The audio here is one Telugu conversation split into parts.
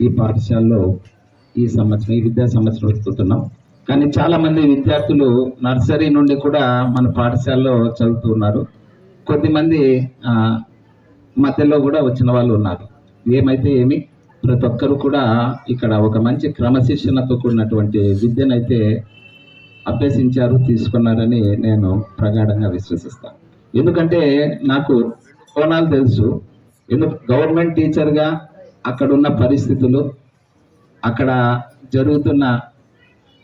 ఈ పాఠశాలలో ఈ సంవత్సరం ఈ విద్యా సంవత్సరం వెతుకుతున్నాం కానీ చాలా మంది విద్యార్థులు నర్సరీ నుండి కూడా మన పాఠశాలలో చదువుతున్నారు కొద్దిమంది మధ్యలో కూడా వచ్చిన వాళ్ళు ఉన్నారు. ఏమైతే ఏమి ప్రతి ఒక్కరు కూడా ఇక్కడ ఒక మంచి క్రమశిక్షణతో కూడినటువంటి విద్యనైతే అభ్యసించారు తీసుకున్నారని నేను ప్రగాఢంగా విశ్వసిస్తాను ఎందుకంటే నాకు కోణాలు తెలుసు. ఎందుకు గవర్నమెంట్ టీచర్గా అక్కడ ఉన్న పరిస్థితులు అక్కడ జరుగుతున్న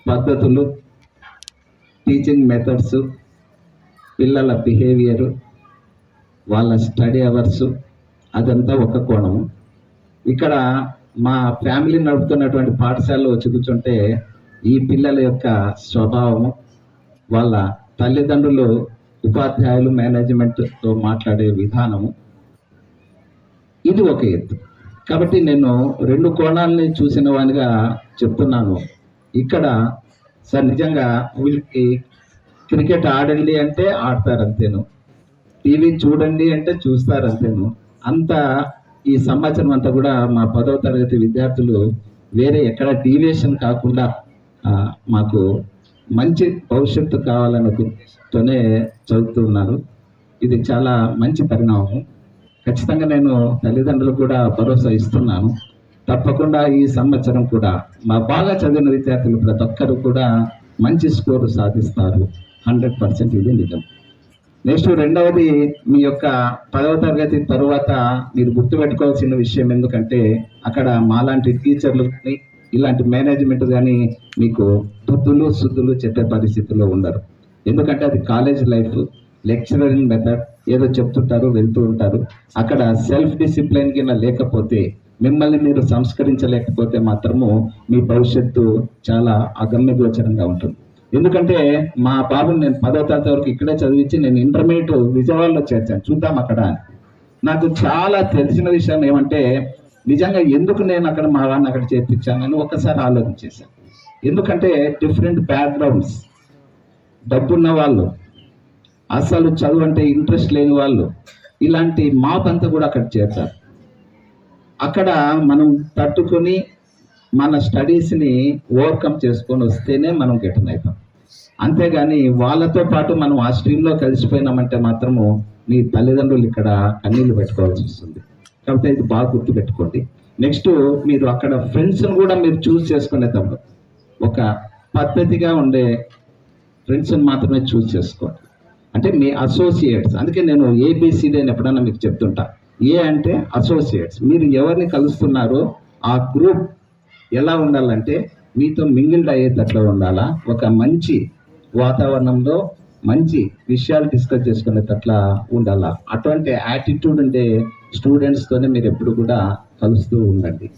పద్ధతులు టీచింగ్ మెథడ్స్ పిల్లల బిహేవియరు వాళ్ళ స్టడీ అవర్స్ అదంతా ఒక కోణము ఇక్కడ మా ఫ్యామిలీ నడుపుతున్నటువంటి పాఠశాలలో వచ్చి కూర్చుంటే ఈ పిల్లల యొక్క స్వభావము వాళ్ళ తల్లిదండ్రులు ఉపాధ్యాయులు మేనేజ్మెంట్తో మాట్లాడే విధానము. ఇది ఒక ఎత్తు. కాబట్టి నేను రెండు కోణాలని చూసిన వానిగా చెప్తున్నాను. ఇక్కడ సార్ నిజంగా వీళ్ళకి క్రికెట్ ఆడండి అంటే ఆడతారు అంతేను టీవీ చూడండి అంటే చూస్తారు అంతేను అంత ఈ సంవత్సరం అంతా కూడా మా పదవ తరగతి విద్యార్థులు వేరే ఎక్కడ డీవియేషన్ కాకుండా మాకు మంచి భవిష్యత్తు కావాలనే ఉద్దేశంతోనే చదువుతున్నారు ఇది చాలా మంచి పరిణామం. ఖచ్చితంగా నేను తల్లిదండ్రులకు కూడా భరోసా ఇస్తున్నాను. తప్పకుండా ఈ సంవత్సరం కూడా మా బాగా చదివిన విద్యార్థులు ప్రతి ఒక్కరు కూడా మంచి స్కోరు సాధిస్తారు. హండ్రెడ్ పర్సెంట్ ఇది నిజం. నెక్స్ట్ రెండవది మీ యొక్క పదవ తరగతి తరువాత మీరు గుర్తుపెట్టుకోవాల్సిన విషయం ఎందుకంటే అక్కడ మాలాంటి టీచర్లు కానీ ఇలాంటి మేనేజ్మెంట్ కానీ మీకు దుద్దులు శుద్ధులు చెప్పే పరిస్థితిలో ఉండరు. ఎందుకంటే అది కాలేజ్ లైఫ్. లెక్చరరింగ్ మెథడ్ ఏదో చెప్తుంటారు వెళ్తూ ఉంటారు. అక్కడ సెల్ఫ్ డిసిప్లిన్ కింద లేకపోతే మిమ్మల్ని మీరు సంస్కరించలేకపోతే మాత్రము మీ భవిష్యత్తు చాలా అగమ్య గోచరంగా ఉంటుంది. ఎందుకంటే మా బాబుని నేను పదో తరగతి వరకు ఇక్కడే చదివించి నేను ఇంటర్మీడియట్ విజయవాడలో చేర్చాను. చూద్దాం అక్కడ నాకు చాలా తెలిసిన విషయం ఏమంటే నిజంగా ఎందుకు నేను అక్కడ మా వాడిని అక్కడ చేర్పించానని ఒకసారి ఆలోచించేశాను. ఎందుకంటే డిఫరెంట్ బ్యాక్గ్రౌండ్స్ డబ్బున్న వాళ్ళు అసలు చదువు అంటే ఇంట్రెస్ట్ లేని వాళ్ళు ఇలాంటి మాప్ అంతా కూడా అక్కడ చేర్చారు అక్కడ మనం తట్టుకొని మన స్టడీస్ని ఓవర్కమ్ చేసుకొని వస్తేనే మనం గెటన్ అవుతాం అంతేగాని వాళ్ళతో పాటు మనం ఆ స్ట్రీమ్లో కలిసిపోయినామంటే మాత్రము మీ తల్లిదండ్రులు ఇక్కడ కన్నీళ్ళు పెట్టుకోవాల్సి వస్తుంది. కాబట్టి ఇది బాగా గుర్తు పెట్టుకోండి నెక్స్ట్ మీరు అక్కడ ఫ్రెండ్స్ని కూడా మీరు చూస్ చేసుకునేటప్పుడు ఒక పద్ధతిగా ఉండే ఫ్రెండ్స్ని మాత్రమే చూస్ చేసుకోండి. అంటే మీ అసోసియేట్స్ అందుకే నేను ఏబిసిడి అని ఎప్పుడన్నా మీకు చెప్తుంటా. ఏ అంటే అసోసియేట్స్ మీరు ఎవరిని కలుస్తున్నారో ఆ గ్రూప్ ఎలా ఉండాలంటే మీతో మింగిల్డ్ అయ్యేటట్లా ఉండాలా? ఒక మంచి వాతావరణంలో మంచి విషయాలు డిస్కస్ చేసుకునేటట్లా ఉండాలా? అటువంటి యాటిట్యూడ్ ఉండే స్టూడెంట్స్తోనే మీరు ఎప్పుడు కూడా కలుస్తూ ఉండండి.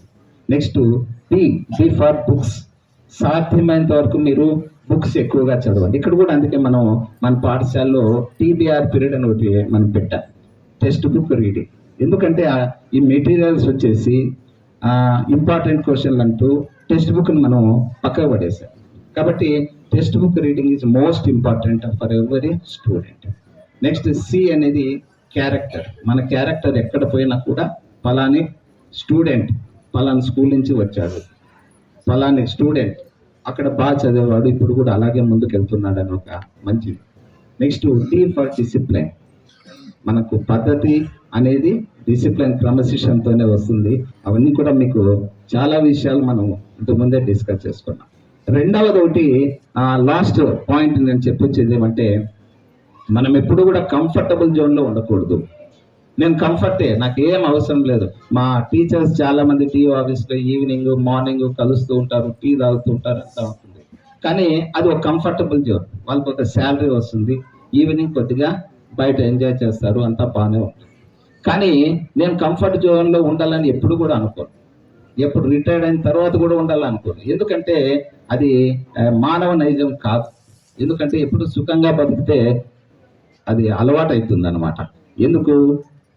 Next B B for books సాధ్యమైనంత వరకు మీరు బుక్స్ ఎక్కువగా చదవండి ఇక్కడ కూడా అందుకే మనం మన పాఠశాలలో టీబీఆర్ పీరియడ్ అని ఒకటి మనం పెట్టాం. టెక్స్ట్ బుక్ రీడింగ్ ఎందుకంటే ఈ మెటీరియల్స్ వచ్చేసి ఇంపార్టెంట్ క్వశ్చన్లు అంటూ టెక్స్ట్ బుక్ని మనం పక్కకు పడేసాం. కాబట్టి textbook reading is most important for every student next C అనేది క్యారెక్టర్ మన క్యారెక్టర్ ఎక్కడ పోయినా కూడా ఫలాని స్టూడెంట్ ఫలాని స్కూల్ నుంచి వచ్చాడు. ఫలాని స్టూడెంట్ అక్కడ బాగా చదివేవాడు ఇప్పుడు కూడా అలాగే ముందుకు వెళ్తున్నాడు అని ఒక మంచిది. నెక్స్ట్ డి ఫర్ డిసిప్లైన్ మనకు పద్ధతి అనేది డిసిప్లిన్ క్రమశిక్షణతోనే వస్తుంది. అవన్నీ కూడా మీకు చాలా విషయాలు మనం ఇంతకుముందే డిస్కస్ చేసుకున్నాం. రెండవది ఒకటి లాస్ట్ పాయింట్ నేను చెప్పొచ్చేది ఏమంటే మనం ఎప్పుడు కూడా కంఫర్టబుల్ జోన్లో ఉండకూడదు. నేను కంఫర్టే నాకు ఏం అవసరం లేదు. మా టీచర్స్ చాలా మంది టీ ఆఫీస్లో ఈవినింగ్ మార్నింగ్ కలుస్తూ ఉంటారు టీ తాగుతూ ఉంటారు అంతా ఉంటుంది. కానీ అది ఒక కంఫర్టబుల్ జోన్. వాళ్ళకి ఒక శాలరీ వస్తుంది ఈవినింగ్ కొద్దిగా బయట ఎంజాయ్ చేస్తారు అంతా బాగానే ఉంటుంది. కానీ నేను కంఫర్ట్ జోన్లో ఉండాలని ఎప్పుడు కూడా అనుకోను. ఎప్పుడు రిటైర్డ్ అయిన తర్వాత కూడా ఉండాలనుకోను. ఎందుకంటే అది మానవ నైజం కాదు. ఎందుకంటే ఎప్పుడు సుఖంగా బతికితే అది అలవాటు అవుతుంది అనమాట ఎందుకు?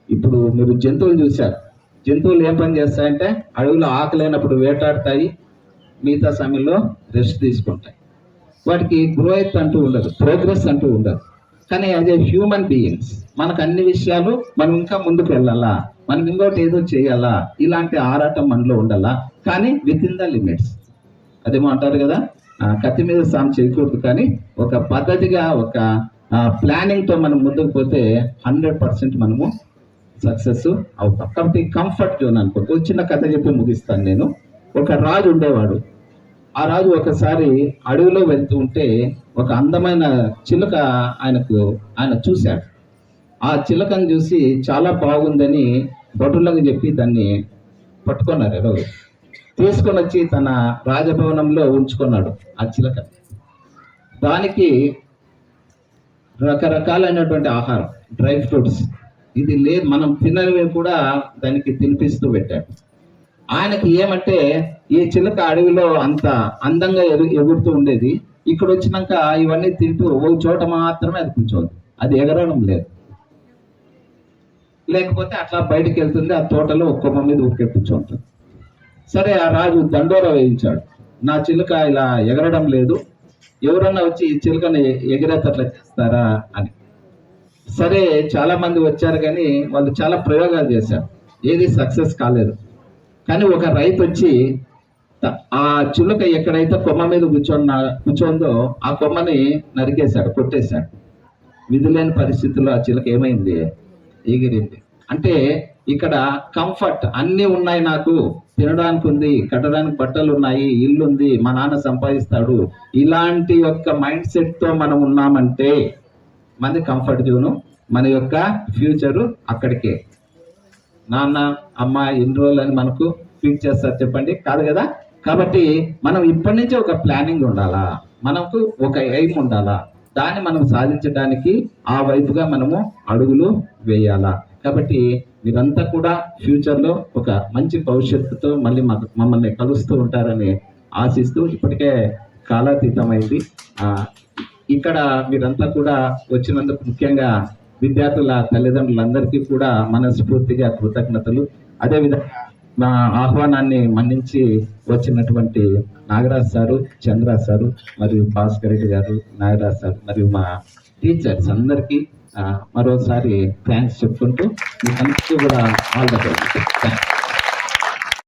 ఇప్పుడు మీరు జంతువులు చూశారు. జంతువులు ఏం పని చేస్తాయంటే అడవిలో ఆకలేనప్పుడు వేటాడతాయి మిగతా సమయంలో రెస్ట్ తీసుకుంటాయి. వాటికి గ్రోత్ అంటూ ఉండదు ప్రోగ్రెస్ అంటూ ఉండదు. కానీ యాజ్ ఏ హ్యూమన్ బీయింగ్స్ మనకు అన్ని విషయాలు మనం ఇంకా ముందుకు వెళ్ళాలా? మనం ఇంకోటి ఏదో చేయాలా? ఇలాంటి ఆరాటం మనలో ఉండాలా? కానీ విత్ ఇన్ ద లిమిట్స్ అదేమో అంటారు కదా ఆ, కత్తి మీద సాం చేయకూడదు కానీ ఒక పద్ధతిగా ఒక ప్లానింగ్తో మనం ముందుకు పోతే హండ్రెడ్ పర్సెంట్ మనము సక్సెస్ అవుతాం. కాబట్టి కంఫర్ట్ జోన్ అనుకో ఒక చిన్న కథ చెప్పి ముగిస్తాను నేను. ఒక రాజు ఉండేవాడు. ఆ రాజు ఒకసారి అడవిలో వెళ్తూ ఉంటే ఒక అందమైన చిలుక ఆయనకు ఆయన చూశాడు. ఆ చిలకను చూసి చాలా బాగుందని భటులకు చెప్పి దాన్ని పట్టుకున్నారు ఎవరు తీసుకొని వచ్చి తన రాజభవనంలో ఉంచుకున్నాడు ఆ చిలక. దానికి రకరకాలైనటువంటి ఆహారం డ్రై ఫ్రూట్స్ ఇది లేదు మనం తిననివి కూడా దానికి తినిపిస్తూ పెట్టాడు. ఆయనకి ఏమంటే ఈ చిలక అడవిలో అంత అందంగా ఎగు ఎగురుతూ ఉండేది. ఇక్కడ వచ్చినాక ఇవన్నీ తింటూ ఒక చోట మాత్రమే అది కూర్చోదు. అది ఎగరడం లేదు. లేకపోతే అట్లా బయటికి వెళ్తుంది ఆ తోటలో ఒక మీద ఊరికే కూర్చోంటుంది సరే ఆ రాజు దండోర వేయించాడు. నా చిలుక ఇలా ఎగరడం లేదు. ఎవరన్నా వచ్చి ఈ చిలుకని ఎగిరేటట్లా చేస్తారా అని. సరే చాలా మంది వచ్చారు కానీ వాళ్ళు చాలా ప్రయోగాలు చేశారు. ఏది సక్సెస్ కాలేదు. కానీ ఒక రైతు వచ్చి ఆ చిలుక ఎక్కడైతే కొమ్మ మీద కూర్చొన్న కూర్చోందో ఆ కొమ్మని నరికేశాడు కొట్టేశాడు. విధులేని పరిస్థితుల్లో ఆ చిలుక ఏమైంది? ఎగిరింది. అంటే ఇక్కడ కంఫర్ట్ అన్నీ ఉన్నాయి నాకు. తినడానికి ఉంది కట్టడానికి బట్టలు ఉన్నాయి ఇల్లు ఉంది మా నాన్న సంపాదిస్తాడు. ఇలాంటి యొక్క మైండ్ సెట్తో మనం ఉన్నామంటే మనది కంఫర్ట్ జోను మన యొక్క ఫ్యూచరు అక్కడికే. నాన్న అమ్మ ఎన్ని రోజులని మనకు ఫీడ్ చేస్తారు చెప్పండి? కాదు కదా? కాబట్టి మనం ఇప్పటి నుంచే ఒక ప్లానింగ్ ఉండాలా? మనకు ఒక ఎయిమ్ ఉండాలా? దాన్ని మనం సాధించడానికి ఆ వైపుగా మనము అడుగులు వేయాలా? కాబట్టి మీరంతా కూడా ఫ్యూచర్లో ఒక మంచి భవిష్యత్తుతో మళ్ళీ మమ్మల్ని కలుస్తూ ఉంటారని ఆశిస్తూ ఇప్పటికే కాలాతీతమైంది. ఇక్కడ మీరంతా కూడా వచ్చినందుకు ముఖ్యంగా విద్యార్థుల తల్లిదండ్రులందరికీ కూడా మనస్ఫూర్తిగా కృతజ్ఞతలు. అదేవిధంగా మా ఆహ్వానాన్ని మన్నించి వచ్చినటువంటి నాగరాజ్ సారు చంద్ర సారు మరియు భాస్కర్ రెడ్డి గారు నాగరాజ్ సార్ మరియు మా టీచర్స్ అందరికీ మరోసారి థ్యాంక్స్ చెప్పుకుంటూ మీ అందరికీ కూడా ఆల్ ద బెస్ట్. థ్యాంక్స్